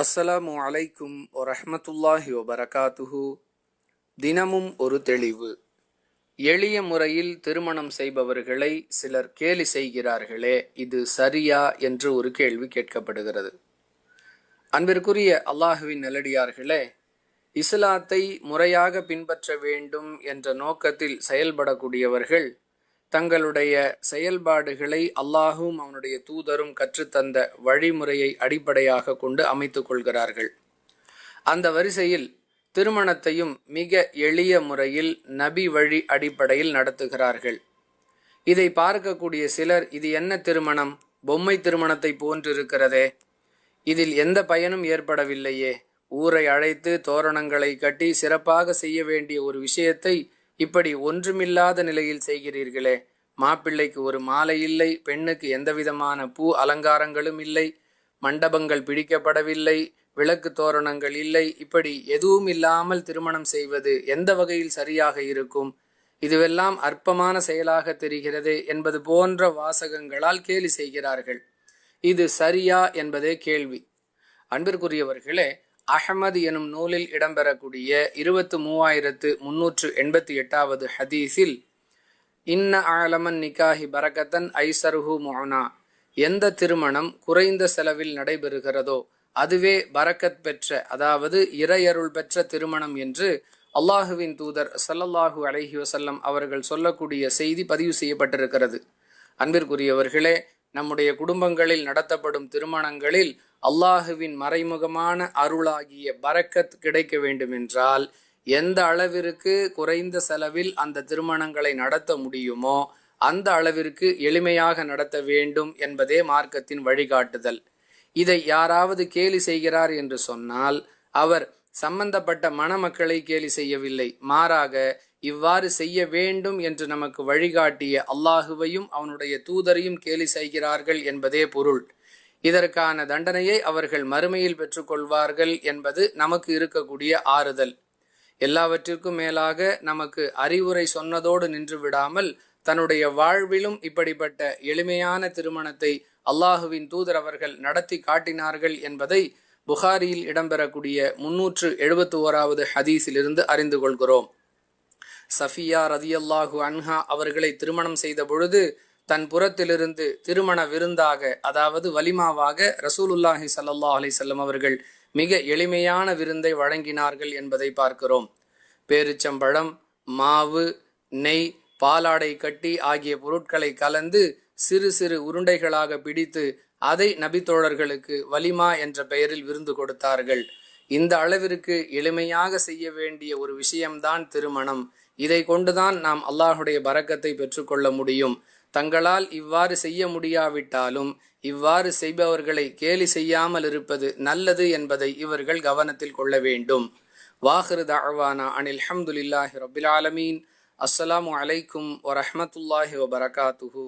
அஸ்ஸலாமு அலைக்கும் வரஹ்மத்துல்லாஹி வபரகாத்துஹு. தினமும் ஒரு தெளிவு. எளிய முறையில் திருமணம் செய்பவர்களை சிலர் கேலி செய்கிறார்களே இது சரியா என்று ஒரு கேள்வி கேட்கப்படுகிறது. அன்பிற்குரிய அல்லாஹுவின் நல்லடியார்களே இஸ்லாத்தை முறையாக பின்பற்ற வேண்டும் என்ற நோக்கத்தில் செயல்படக்கூடியவர்கள் தங்களுடைய செயல்பாடுகளை அல்லாஹும் அவனுடைய தூதரும் கற்றுத்தந்த வழிமுறையை அடிப்படையாக கொண்டு அமைத்து கொள்கிறார்கள். அந்த வரிசையில் திருமணத்தையும் மிக எளிய முறையில் நபி வழி அடிப்படையில் நடத்துகிறார்கள். இதை பார்க்கக்கூடிய சிலர் இது என்ன திருமணம்? பொம்மை திருமணத்தை போன்றிருக்கிறதே. இதில் எந்த பயனும் ஏற்படவில்லையே. ஊரை அழைத்து தோரணங்களை கட்டி சிறப்பாக செய்ய வேண்டிய ஒரு விஷயத்தை இப்படி ஒன்றுமில்லாத நிலையில் செய்கிறீர்களே. மாப்பிள்ளைக்கு ஒரு மாலை இல்லை பெண்ணுக்கு எந்தவிதமான பூ அலங்காரங்களும் இல்லை மண்டபங்கள் பிடிக்கப்படவில்லை விளக்கு தோரணங்கள் இல்லை இப்படி எதுவும் இல்லாமல் திருமணம் செய்வது எந்த வகையில் சரியாக இருக்கும்? இதுவெல்லாம் அற்பமான செயலாக தெரிகிறது என்பது போன்ற வாசகங்களால் கேலி செய்கிறார்கள். இது சரியா என்பதே கேள்வி. அன்பிற்குரியவர்களே அஹமது எனும் நூலில் இடம்பெறக்கூடிய இருபத்து மூவாயிரத்து முன்னூற்று எண்பத்தி எட்டாவது ஹதீஸில் இன்ன ஆலமன் நிகாஹி பரகத்தன் ஐசருஹு மொஹனா எந்த திருமணம் குறைந்த செலவில் நடைபெறுகிறதோ அதுவே பரக்கத் பெற்ற அதாவது இறையருள் பெற்ற திருமணம் என்று அல்லாஹுவின் தூதர் சல்லல்லாஹூ அலஹி வசல்லம் அவர்கள் சொல்லக்கூடிய செய்தி பதிவு செய்யப்பட்டிருக்கிறது. அன்பிற்குரியவர்களே நம்முடைய குடும்பங்களில் நடத்தப்படும் திருமணங்களில் அல்லாஹுவின் மறைமுகமான அருளாகிய பரக்கத் கிடைக்க வேண்டுமென்றால் எந்த அளவிற்கு குறைந்த செலவில் அந்த திருமணங்களை நடத்த முடியுமோ அந்த அளவிற்கு எளிமையாக நடத்த வேண்டும் என்பதே மார்க்கத்தின் வழிகாட்டுதல். இதை யாராவது கேலி செய்கிறார் என்று சொன்னால் அவர் சம்பந்தப்பட்ட மணமக்களை கேலி செய்யவில்லை. மாறாக இவ்வாறு செய்ய வேண்டும் என்று நமக்கு வழிகாட்டிய அல்லாஹுவையும் அவனுடைய தூதரையும் கேலி செய்கிறார்கள் என்பதே பொருள். இதற்கான தண்டனையை அவர்கள் மறுமையில் பெற்றுக்கொள்வார்கள் என்பது நமக்கு இருக்கக்கூடிய ஆறுதல். எல்லாவற்றிற்கும் மேலாக நமக்கு அறிவுரை சொன்னதோடு நின்று விடாமல் தன்னுடைய வாழ்விலும் இப்படிப்பட்ட எளிமையான திருமணத்தை அல்லாஹுவின் தூதர் அவர்கள் நடத்தி காட்டினார்கள் என்பதை புகாரியில் இடம்பெறக்கூடிய முன்னூற்று எழுபத்தி ஓராவது ஹதீஸிலிருந்து அறிந்து கொள்கிறோம். சஃபியா ரதியல்லாஹு அன்ஹா அவர்களை திருமணம் செய்த பொழுது தன் புறத்திலிருந்து திருமண விருந்தாக அதாவது வலிமாவாக ரசூலுல்லாஹி சல்லா அலிசல்லம் அவர்கள் மிக எளிமையான விருந்தை வழங்கினார்கள் என்பதை பார்க்கிறோம். பேரிச்சம்பழம் மாவு நெய் பாலாடை கட்டி ஆகிய பொருட்களை கலந்து சிறு சிறு உருண்டைகளாக பிடித்து அதை நபித்தோழர்களுக்கு வலிமா என்ற பெயரில் விருந்து கொடுத்தார்கள். இந்த அளவிற்கு எளிமையாக செய்ய வேண்டிய ஒரு விஷயம்தான் திருமணம். இதை கொண்டுதான் நாம் அல்லாஹுடைய பறக்கத்தை பெற்றுக்கொள்ள முடியும். தங்களால் இவ்வாறு செய்ய முடியாவிட்டாலும் இவ்வாறு செய்பவர்களை கேலி செய்யாமல் இருப்பது நல்லது என்பதை இவர்கள் கவனத்தில் கொள்ள வேண்டும். வாஹிரு தாழ்வானா அனில் அஹமதுல்லாஹி ரபில் ஆலமீன். அஸ்ஸலாமு அலைக்கும் வரஹமத்துல்லாஹி வபரகாத்துஹூ.